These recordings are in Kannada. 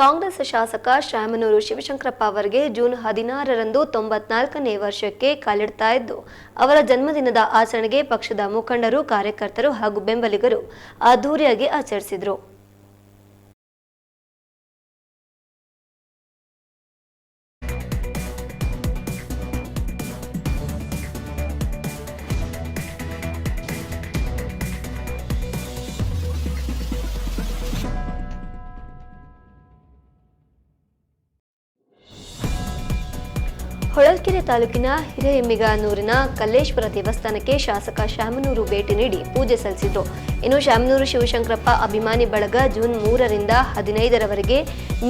ಕಾಂಗ್ರೆಸ್ ಶಾಸಕ ಶಾಮನೂರು ಶಿವಶಂಕರಪ್ಪ ಅವರಿಗೆ ಜೂನ್ ಹದಿನಾರರಂದು ತೊಂಬತ್ನಾಲ್ಕನೇ ವರ್ಷಕ್ಕೆ ಕಾಲಿಡ್ತಾ ಇದ್ದು, ಅವರ ಜನ್ಮದಿನದ ಆಚರಣೆಗೆ ಪಕ್ಷದ ಮುಖಂಡರು, ಕಾರ್ಯಕರ್ತರು ಹಾಗೂ ಬೆಂಬಲಿಗರು ಅದ್ದೂರಿಯಾಗಿ ಆಚರಿಸಿದರು. ಹೊಳಲ್ಕೆರೆ ತಾಲೂಕಿನ ಹಿರೇಎಮ್ಮಿಗನೂರಿನ ಕಲ್ಲೇಶ್ವರ ದೇವಸ್ಥಾನಕ್ಕೆ ಶಾಸಕ ಶಾಮನೂರು ಭೇಟಿ ನೀಡಿ ಪೂಜೆ ಸಲ್ಲಿಸಿದರು. ಇನ್ನು ಶಾಮನೂರು ಶಿವಶಂಕರಪ್ಪ ಅಭಿಮಾನಿ ಬಳಗ ಜೂನ್ ಮೂರರಿಂದ ಹದಿನೈದರವರೆಗೆ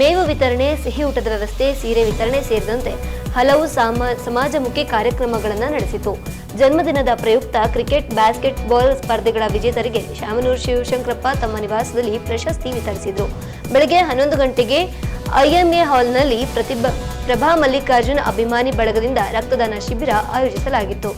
ಮೇವು ವಿತರಣೆ, ಸಿಹಿ ಊಟದ ವ್ಯವಸ್ಥೆ, ಸೀರೆ ವಿತರಣೆ ಸೇರಿದಂತೆ ಹಲವು ಸಾಮ, ಸಮಾಜಮುಖಿ ಕಾರ್ಯಕ್ರಮಗಳನ್ನು ನಡೆಸಿತು. ಜನ್ಮದಿನದ ಪ್ರಯುಕ್ತ ಕ್ರಿಕೆಟ್ ಬ್ಯಾಸ್ಕೆಟ್ ಬಾಲ್ ಸ್ಪರ್ಧೆಗಳ ವಿಜೇತರಿಗೆ ಶಾಮನೂರು ಶಿವಶಂಕರಪ್ಪ ತಮ್ಮ ನಿವಾಸದಲ್ಲಿ ಪ್ರಶಸ್ತಿ ವಿತರಿಸಿದರು. ಬೆಳಗ್ಗೆ ಹನ್ನೊಂದು ಗಂಟೆಗೆ ಐಎಂಎ ಹಾಲ್ನಲ್ಲಿ ಪ್ರತಿಭಾ ಪ್ರಭಾ ಮಲ್ಲಿಕಾರ್ಜುನ್ ಅಭಿಮಾನಿ ಬಳಗದಿಂದ ರಕ್ತದಾನ ಶಿಬಿರ ಆಯೋಜಿಸಲಾಗಿತ್ತು.